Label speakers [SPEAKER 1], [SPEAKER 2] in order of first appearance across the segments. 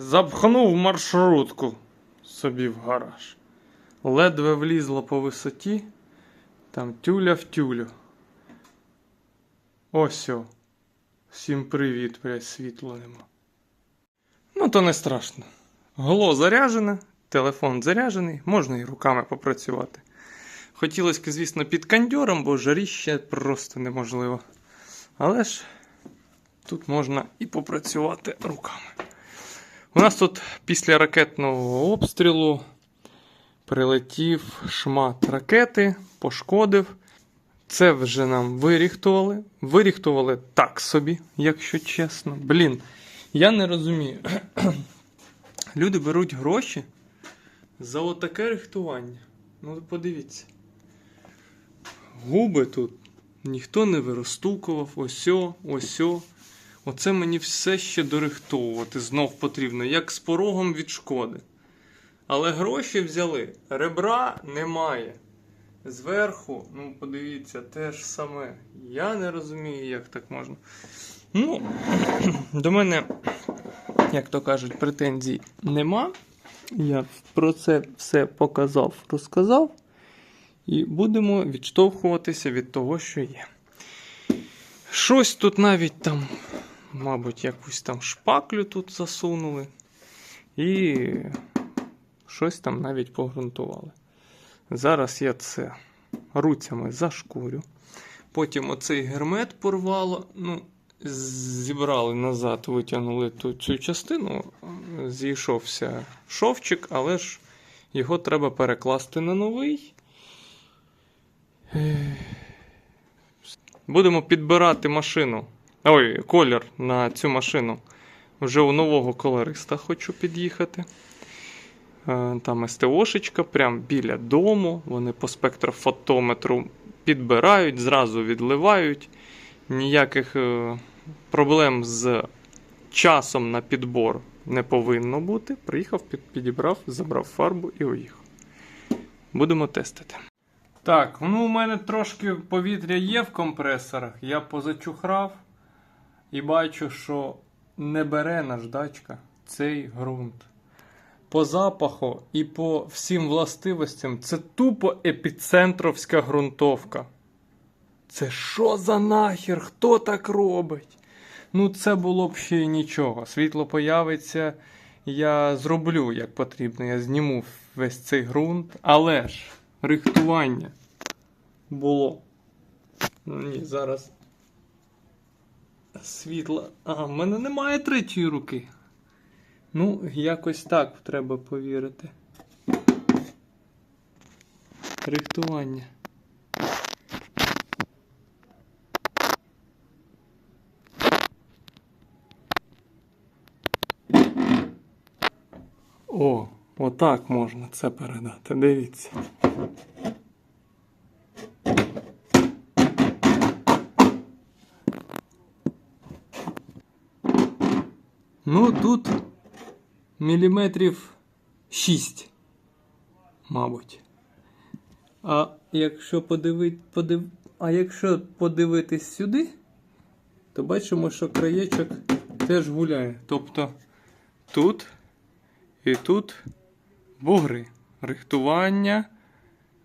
[SPEAKER 1] Запхнув маршрутку собі в гараж. Ледве влізло по висоті, там тюля в тюлю. Ось о. Всім привіт, блядь, світла нема. Ну, то не страшно. Голо заряджене, телефон заряджений, можна і руками попрацювати. Хотілося, звісно, під кондьором, бо жаріще просто неможливо. Але ж тут можна і попрацювати руками. У нас тут після ракетного обстрілу прилетів шмат ракети, пошкодив. Це вже нам виріхтували. Виріхтували так собі, якщо чесно. Блін, я не розумію. Люди беруть гроші за отаке рихтування. Ну, подивіться. Губи тут ніхто не виростукував, осьо, осьо. Оце мені все ще дорихтовувати знов потрібно, як з порогом від шкоди. Але гроші взяли, ребра немає. Зверху, ну подивіться, те ж саме. Я не розумію, як так можна. Ну, до мене, як то кажуть, претензій нема. Я про це все показав, розказав. І будемо відштовхуватися від того, що є. Щось тут навіть там, мабуть, якусь там шпаклю тут засунули. І щось там навіть погрунтували. Зараз я це руцями зашкурю. Потім оцей гермет порвало. Ну, зібрали назад, витягнули ту, цю частину, зійшовся шовчик, але ж його треба перекласти на новий. Будемо підбирати машину. Ой, колір на цю машину. Вже у нового колориста хочу під'їхати. Е, Там СТОшечка, прямо біля дому. Вони по спектрофотометру підбирають, зразу відливають. Ніяких е, проблем з часом на підбор не повинно бути. Приїхав, підібрав, забрав фарбу і уїхав. Будемо тестити. Так, ну у мене трошки повітря є в компресорах. Я позачухрав і бачу, що не бере наждачка цей ґрунт. По запаху і по всім властивостям це тупо епіцентровська ґрунтовка. Це що за нахер? Хто так робить? Ну, це було б ще й нічого. Світло появиться, я зроблю як потрібно. Я зніму весь цей ґрунт, але ж рихтування було. Ну, Ні, зараз. Світла. А, в мене немає третьої руки. Ну, якось так треба повірити. Рихтування. О, отак можна це передати. Дивіться. Ну, тут міліметрів 6, мабуть. А якщо подивить, подив... а якщо подивитись сюди, то бачимо, що краєчок теж гуляє. Тобто тут і тут бугри. Рихтування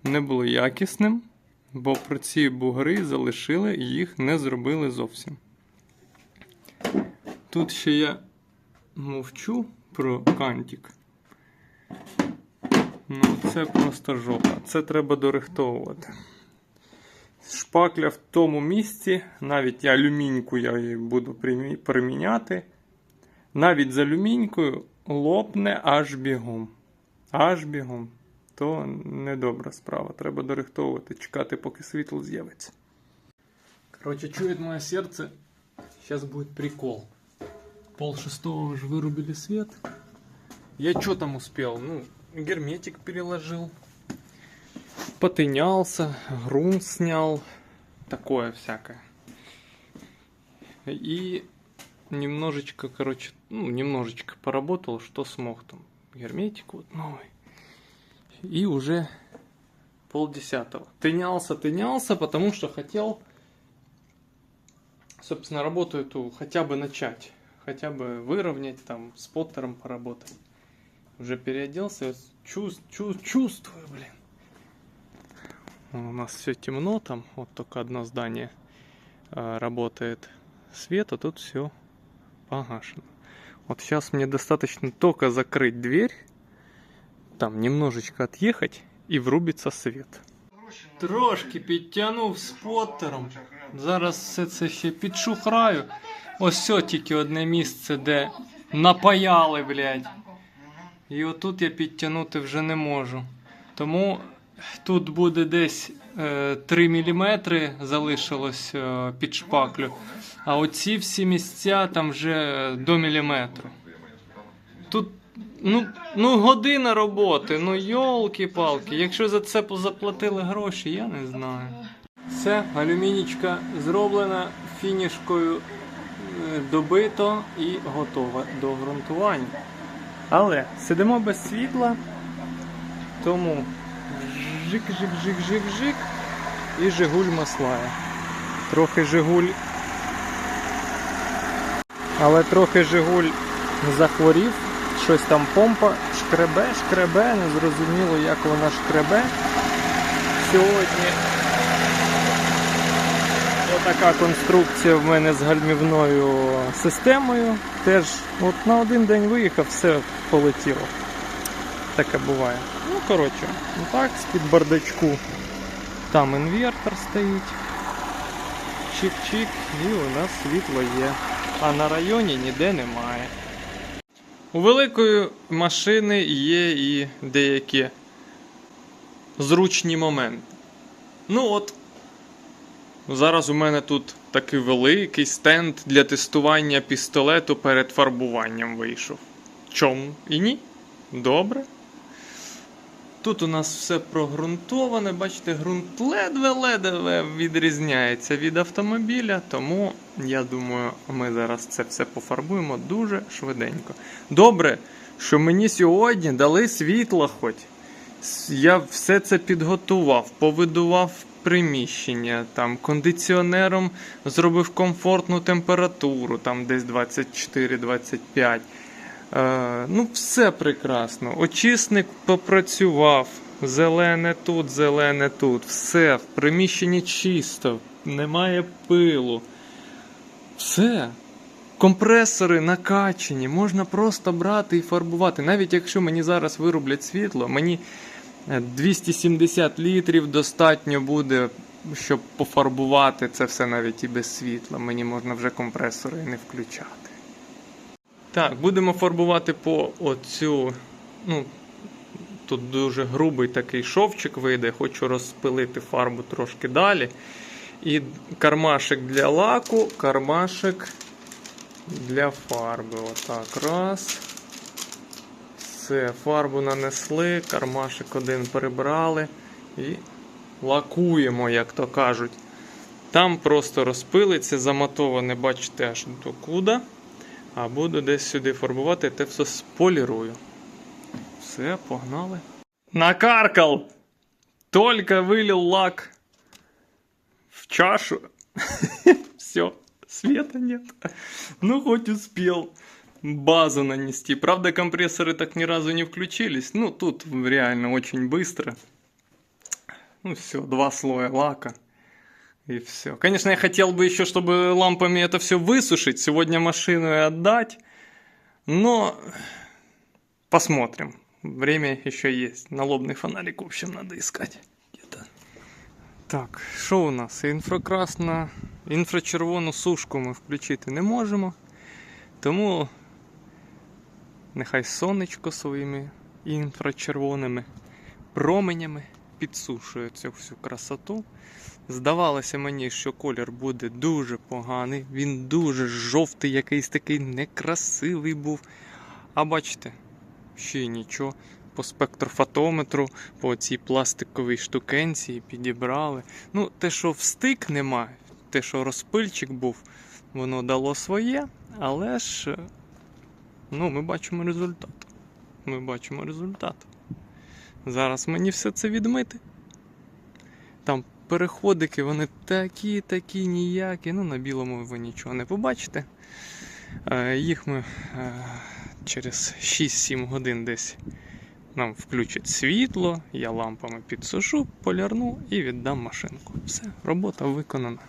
[SPEAKER 1] не було якісним, бо про ці бугри залишили і їх не зробили зовсім. Тут ще я мовчу про кантик. Ну, це просто жопа. Це треба дорихтовувати. Шпакля в тому місці, навіть алюміньку я її буду приміняти. Навіть з алюмінькою лопне аж бігом. Аж бігом. То недобра справа. Треба дорихтовувати, чекати, поки світло з'явиться. Короче, чует моє серце. Сейчас будет прикол. Пол шестого же вырубили свет. Я что там успел? Ну, герметик переложил. Потынялся, грунт снял. Такое всякое. И немножечко, короче, ну, немножечко поработал, что смог там. Герметик вот новый. И уже полдесятого. Тынялся, тынялся, потому что хотел, собственно, работу эту хотя бы начать. Хотя бы выровнять, там, споттером поработать. Уже переоделся, чувс- чу- чувствую, блин. У нас все темно, там вот только одно здание э, работает свет, а тут все погашено. Вот сейчас мне достаточно только закрыть дверь, там немножечко отъехать и врубится свет. Трошки підтягнув споттером. Зараз все це ще підшухраю. Ось все тільки одне місце, де напаяли, блядь. І отут я підтягнути вже не можу. Тому тут буде десь е, 3 мм залишилось е, під шпаклю. А оці всі місця там вже до міліметру. Тут ну, ну година роботи, ну йолки-палки. Якщо за це заплатили гроші, я не знаю. Все, алюмінічка зроблена фінішкою е, добито і готова до ґрунтування. Але сидимо без світла, тому жик-жик-жик-жик-жик і Жигуль маслає. Трохи Жигуль. Але трохи Жигуль захворів, щось там помпа шкребе, шкребе, не зрозуміло, як вона шкребе. Сьогодні отака конструкція в мене з гальмівною системою. Теж от на один день виїхав, все полетіло. Таке буває. Ну, коротше, так, з-під бардачку. Там інвертор стоїть. Чик-чик, і у нас світло є. А на районі ніде немає. У великої машини є і деякі зручні моменти. Ну от, зараз у мене тут такий великий стенд для тестування пістолету перед фарбуванням вийшов. Чому і ні? Добре. Тут у нас все прогрунтоване, бачите, ґрунт ледве-ледве відрізняється від автомобіля, тому я думаю, ми зараз це все пофарбуємо дуже швиденько. Добре, що мені сьогодні дали світло хоч. Я все це підготував, повидував приміщення, там кондиціонером зробив комфортну температуру, там десь 24-25. Е, ну, все прекрасно. Очисник попрацював. Зелене тут, зелене тут. Все, в приміщенні чисто, немає пилу. Все. Компресори накачані, можна просто брати і фарбувати. Навіть якщо мені зараз вироблять світло, мені 270 літрів достатньо буде, щоб пофарбувати це все навіть і без світла. Мені можна вже компресори не включати. Так, будемо фарбувати по оцю. Ну, тут дуже грубий такий шовчик вийде. Хочу розпилити фарбу трошки далі. І кармашик для лаку, кармашик для фарби. Отак. Раз. Все, фарбу нанесли, кармашик один перебрали і лакуємо, як то кажуть. Там просто розпилиться, заматоване, бачите, аж до куди. А буду десь сюди фарбувати, те все сполірую. Все, погнали. Накаркал! Только вылил лак в чашу. Все, света нет. Ну, хоть успел базу нанести. Правда, компрессоры так ни разу не включились. Ну, тут реально очень быстро. Ну, все, два слоя лака. И все. Конечно, я хотел бы еще, чтобы лампами это все высушить, сегодня машину и отдать. Но посмотрим. Время еще есть. Налобный фонарик, в общем, надо искать. Где-то. Так, що у нас? Інфракрасна, інфрачервону сушку ми включити не можемо. Тому нехай сонечко своїми інфрачервоними променями підсушує цю всю красоту. Здавалося мені, що колір буде дуже поганий. Він дуже жовтий, якийсь такий некрасивий був. А бачите, ще й нічого. По спектрофотометру, по цій пластиковій штукенції підібрали. Ну, те, що встик нема, те, що розпильчик був, воно дало своє, але ж ну, ми бачимо результат. Ми бачимо результат. Зараз мені все це відмити. Там переходики, вони такі, такі ніякі. Ну, на білому ви нічого не побачите. Е, Їх ми е, через 6-7 годин десь нам включать світло, я лампами підсушу, полярну і віддам машинку. Все, робота виконана.